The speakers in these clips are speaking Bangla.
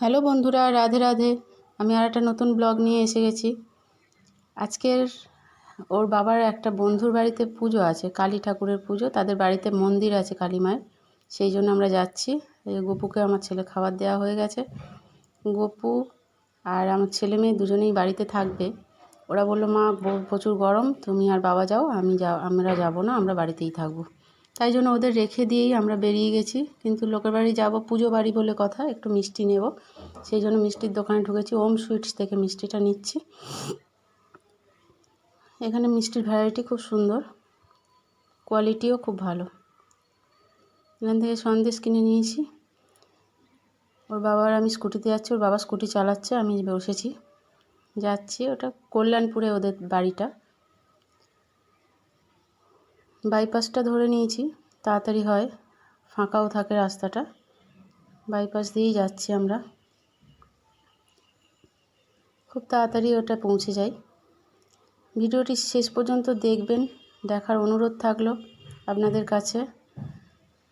হ্যালো বন্ধুরা, রাধে রাধে। আমি আর একটা নতুন ব্লগ নিয়ে এসে গেছি। আজকের ওর বাবার একটা বন্ধুর বাড়িতে পুজো আছে, কালী ঠাকুরের পুজো। তাদের বাড়িতে মন্দির আছে কালী মায়ের সেই জন্য আমরা যাচ্ছি। এই গপুকে আমার ছেলে খাবার দেওয়া হয়ে গেছে। গপু আর আমার ছেলে মেয়ে দুজনেই বাড়িতে থাকবে। ওরা বলল, মা প্রচুর গরম। তুমি আর বাবা যাও, আমি যা, আমরা যাব না, আমরা বাড়িতেই থাকব। তাই জন্য ওদের রেখে দিয়েই আমরা বেরিয়ে গেছি। কিন্তু লোকের বাড়ি যাব পুজো বাড়ি বলে কথা, একটু মিষ্টি নেব। সেই জন্য মিষ্টির দোকানে ঢুকেছি, ওম সুইটস থেকে মিষ্টিটা নিচ্ছি। এখানে মিষ্টির ভ্যারাইটি খুব সুন্দর, কোয়ালিটিও খুব ভালো। এখান থেকে সন্দেশ কিনে নিয়েছি। ওর বাবার আমি স্কুটিতে যাচ্ছি, ওর বাবা স্কুটি চালাচ্ছে, আমি বসেছি। যাচ্ছি ওটা কল্যাণপুরে ওদের বাড়িটা। বাইপাসটা ধরে নিয়েছি, তাড়াতাড়ি হয়, ফাঁকাও থাকে রাস্তাটা। বাইপাস দিয়েই যাচ্ছি আমরা। খুব তাড়াতাড়ি ওটা পৌঁছে যাই। ভিডিওটি শেষ পর্যন্ত দেখবেন, দেখার অনুরোধ থাকল আপনাদের কাছে।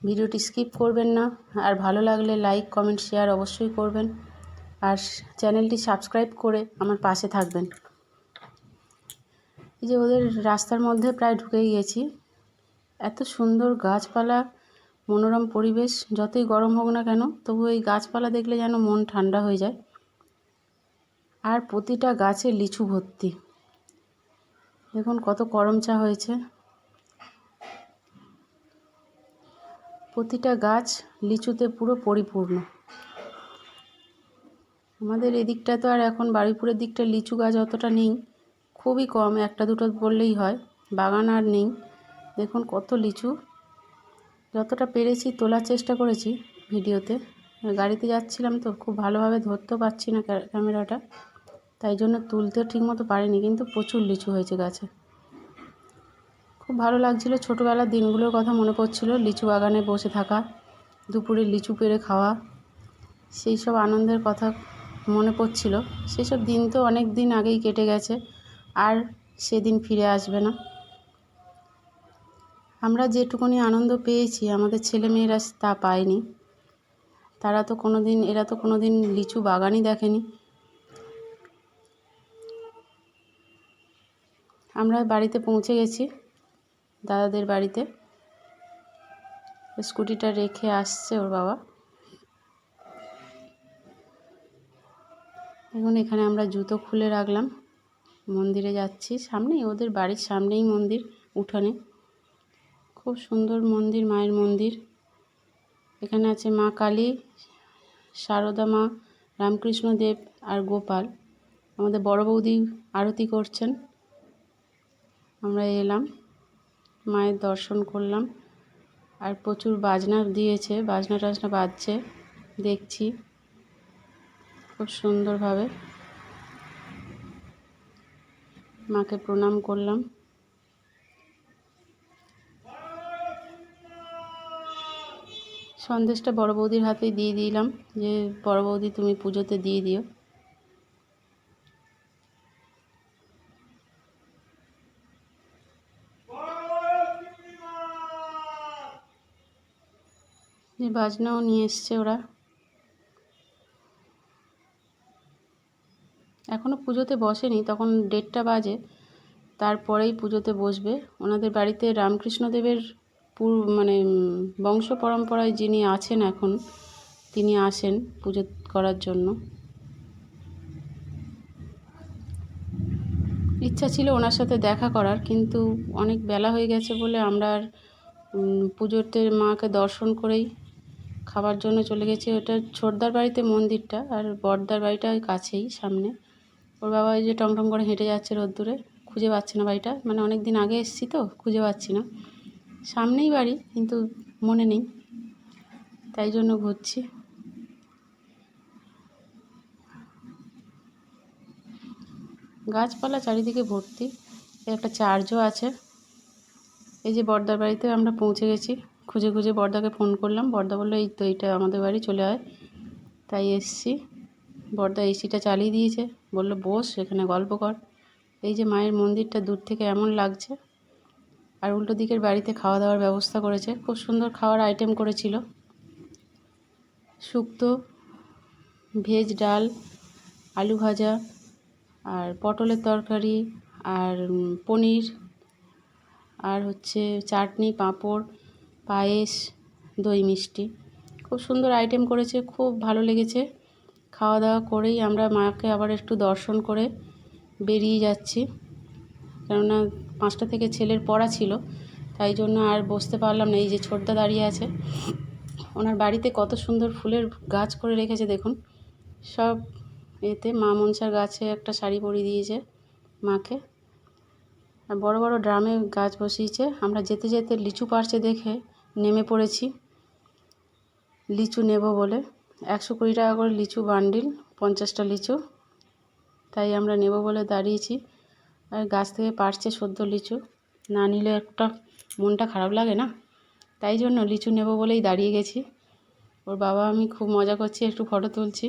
ভিডিওটি স্কিপ করবেন না, আর ভালো লাগলে লাইক, কমেন্ট, শেয়ার অবশ্যই করবেন। আর চ্যানেলটি সাবস্ক্রাইব করে আমার পাশে থাকবেন। এই যে ওদের রাস্তার মধ্যে প্রায় ঢুকে গিয়েছি। এত সুন্দর গাছপালা, মনোরম পরিবেশ, যতই গরম হোক না কেন, তবু এই গাছপালা দেখলে যেন মন ঠান্ডা হয়ে যায়। আর প্রতিটা গাছে লিচু ভর্তি। দেখুন কত করম চা হয়েছে। প্রতিটা গাছ লিচুতে পুরো পরিপূর্ণ। আমাদের এদিকটা তো আর এখন বাড়িপুরের দিকটা লিচু গাছ অতটা নেই। খুবই কম, একটা দুটো বললেই হয়। বাগান আর নেই। দেখুন কত লিচু। যতটা পেরেছি তোলার চেষ্টা করেছি ভিডিওতে। গাড়িতে যাচ্ছিলাম তো খুব ভালোভাবে ধরতেও পারছি না ক্যামেরাটা। তাই জন্য তুলতেও ঠিকমতো পারিনি, কিন্তু প্রচুর লিচু হয়েছে গাছে। খুব ভালো লাগছিল ছোটোবেলার দিনগুলোর কথা মনে পড়ছিল, লিচু বাগানে বসে থাকা, দুপুরে লিচু পেড়ে খাওয়া। সেই সব আনন্দের কথা মনে পড়ছিল। সেসব দিন তো অনেক দিন আগেই কেটে গেছে, আর সেদিন ফিরে আসবে না। আমরা যেটুকুনি আনন্দ পেয়েছি, আমাদের ছেলে মেয়েরা তা পায়নি। তারা তো কোনো দিন এরা তো কোনো দিন লিচু বাগানই দেখেনি। আমরা বাড়িতে পৌঁছে গেছি, দাদাদের বাড়িতে। স্কুটিটা রেখে আসছে ওর বাবা। এখন এখানে আমরা জুতো খুলে রাখলাম। মন্দিরে যাচ্ছি সামনেই, ওদের বাড়ির সামনেই মন্দির, উঠানে। খুব সুন্দর মন্দির, মায়ের মন্দির। এখানে আছে মা কালী, সারদা মা, রামকৃষ্ণ দেব আর গোপাল। আমাদের বড় বৌদি আরতি করছেন। আমরা এলাম, মায়ের দর্শন করলাম। আর প্রচুর বাজনা দিয়েছে, বাজনা টাজনা বাজছে, দেখছি। খুব সুন্দরভাবে মাকে প্রণাম করলাম। সন্দেশটা বড় বৌদির হাতে দিয়ে দিলাম যে, বড় বৌদি তুমি পুজোতে দিয়ে দিও। যে বাজনাও নিয়ে এসছে ওরা। এখনও পুজোতে বসেনি, তখন ডেটটা বাজে। তারপরেই পুজোতে বসবে। ওনাদের বাড়িতে রামকৃষ্ণদেবের মানে বংশ পরম্পরায় যিনি আছেন এখন, তিনি আসেন পুজো করার জন্য। ইচ্ছা ছিল ওনার সাথে দেখা করার, কিন্তু অনেক বেলা হয়ে গেছে বলে আমরা আর পুজোতে মাকে দর্শন করেই খাবার জন্য চলে গেছি। ওটা ছোটদার বাড়িতে মন্দিরটা, আর বড়দার বাড়িটা ওই কাছেই, সামনে। ওর বাবা ওই যে টংটং করে হেঁটে যাচ্ছে রোদ্দুরে, খুঁজে পাচ্ছে না বাড়িটা। মানে অনেক দিন আগে এসেছি তো, খুঁজে পাচ্ছি না। সামনেই বাড়ি, কিন্তু মনে নেই। তাই জন্য ঘুরছি। গাছপালা চারিদিকে ভর্তি। একটা চার্জও আছে। এই যে বর্দার বাড়িতে আমরা পৌঁছে গেছি। খুঁজে খুঁজে বর্দাকে ফোন করলাম। বর্দা বলল, এই তো এইটা আমাদের বাড়ি, চলে আয়। তাই এসছি। বর্দা এসিটা চালিয়ে দিয়েছে। বলল, বস, এখানে গল্প কর। এই যে মায়ের মন্দিরটা দূর থেকে এমন লাগছে। আর উল্টো দিকের বাড়িতে খাওয়া দাওয়ার ব্যবস্থা করেছে। খুব সুন্দর খাওয়ার আইটেম করেছিল। শুক্তো, ভেজ ডাল, আলু ভাজা, আর পটলের তরকারি, আর পনির, আর হচ্ছে চাটনি, পাঁপড়, পায়েস, দই মিষ্টি। খুব সুন্দর আইটেম করেছে, খুব ভালো লেগেছে। খাওয়া দাওয়া করেই আমরা মাকে আবার একটু দর্শন করে বেরিয়ে যাচ্ছি। কেননা পাঁচটা থেকে ছেলের পড়া ছিল, তাই জন্য আর বসতে পারলাম না। এই যে ছোটদা দাঁড়িয়ে আছে, ওনার বাড়িতে কত সুন্দর ফুলের গাছ করে রেখেছে দেখুন। সব এতে মা মনসার গাছে একটা শাড়ি পরিয়ে দিয়েছে মাকে। আর বড় বড় ড্রামে গাছ বসিয়েছে। আমরা যেতে যেতে লিচু পারছে দেখে নেমে পড়েছি। লিচু নেব বলে। একশো কুড়ি টাকা করে লিচু বান্ডিল, পঞ্চাশটা লিচু, তাই আমরা নেব বলে দাঁড়িয়েছি। আর গাছ থেকে পারছে সদ্য লিচু। না নিলে একটা মনটা খারাপ লাগে না? তাই জন্য লিচু নেব বলেই দাঁড়িয়ে গেছি। ওর বাবা, আমি খুব মজা করছি, একটু ফটো তুলছি।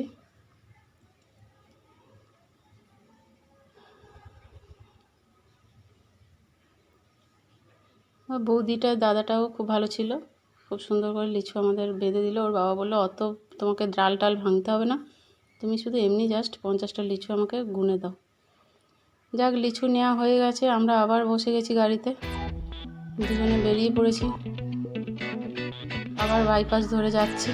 বৌদিটা দাদাটাও খুব ভালো ছিল। খুব সুন্দর করে লিচু আমাদের বেঁধে দিল। ওর বাবা বলল, অত তোমাকে ডাল টাল ভাঙতে হবে না। তুমি শুধু এমনি জাস্ট পঞ্চাশটা লিচু আমাকে গুনে দাও। যাক, লিচু নেওয়া হয়ে গেছে, আমরা আবার বসে গেছি গাড়িতে। দুজনে বেরিয়ে পড়েছি। আবার বাইপাস ধরে যাচ্ছি।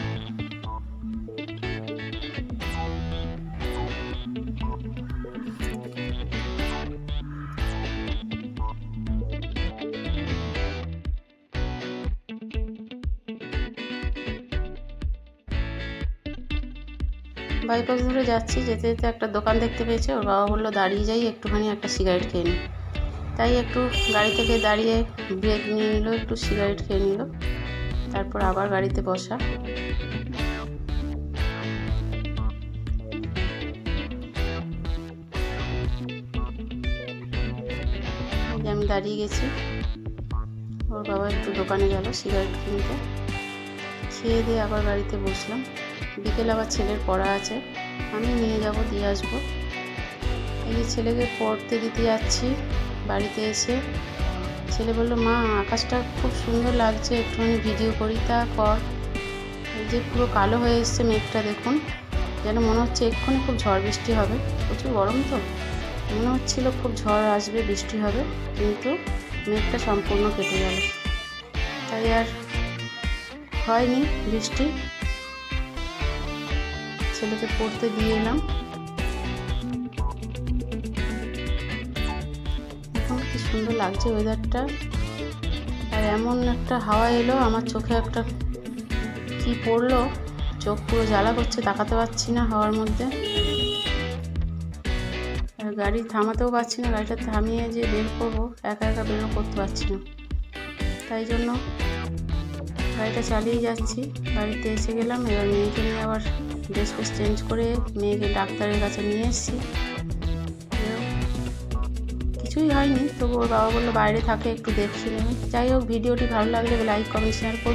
বাইপাস ধরে যাচ্ছি, যেতে যেতে একটা দোকান দেখতে পেয়েছে, ওর বাবা বলল, দাঁড়িয়ে যাই, একটুখানি একটা সিগারেট খেয়ে নিই তাই একটু গাড়ি থেকে দাঁড়িয়ে ব্রেক নিয়ে নিল, একটু সিগারেট খেয়ে নিল, তারপর আবার গাড়িতে বসা। আমি দাঁড়িয়ে গেছি। ওর বাবা একটু দোকানে গেল সিগারেট কিনতে। খেয়ে দিয়ে আবার গাড়িতে বসলাম। বিকেলে আবার ছেলের পড়া আছে, আমি নিয়ে যাব, দিয়ে আসব। এই যে ছেলেকে পড়তে দিতে যাচ্ছি, বাড়িতে এসে। ছেলে বলল, মা, আকাশটা খুব সুন্দর লাগছে, একটুখানি ভিডিও করি তা কর। এই যে পুরো কালো হয়ে এসছে মেঘটা, দেখুন। যেন মনে হচ্ছে এক্ষুনি খুব ঝড় বৃষ্টি হবে। প্রচুর গরম তো। মনে হচ্ছিল খুব ঝড় আসবে, বৃষ্টি হবে, কিন্তু মেঘটা সম্পূর্ণ কেটে গেল। তাই আর হয়নি বৃষ্টি। ছেলেকে পড়তে দিয়ে এলাম। এখন কি সুন্দর লাগছে ওয়েদারটা আর এমন একটা হাওয়া এলো, আমার চোখে একটা কি পড়ল, চোখ পুরো জ্বালা করছে, তাকাতে পারছি না হাওয়ার মধ্যে। আর গাড়ি থামাতেও পারছি না, গাড়িটা থামিয়ে যে বের করব, একা একা বেরো করতে পারছি না। তাই জন্য গাড়িটা চালিয়ে যাচ্ছি। বাড়িতে এসে গেলাম, এবার মেয়েকে নিয়ে আবার ড্রেস ফেস চেঞ্জ করে মেয়েকে ডাক্তারের কাছে নিয়ে এসেছি। কিছুই হয়নি, তবু ওর বাবা বলল বাইরে থাকে, একটু দেখছি যাই হোক, ভিডিওটি ভালো লাগলে লাইক কমেন্ট শেয়ার করবেন।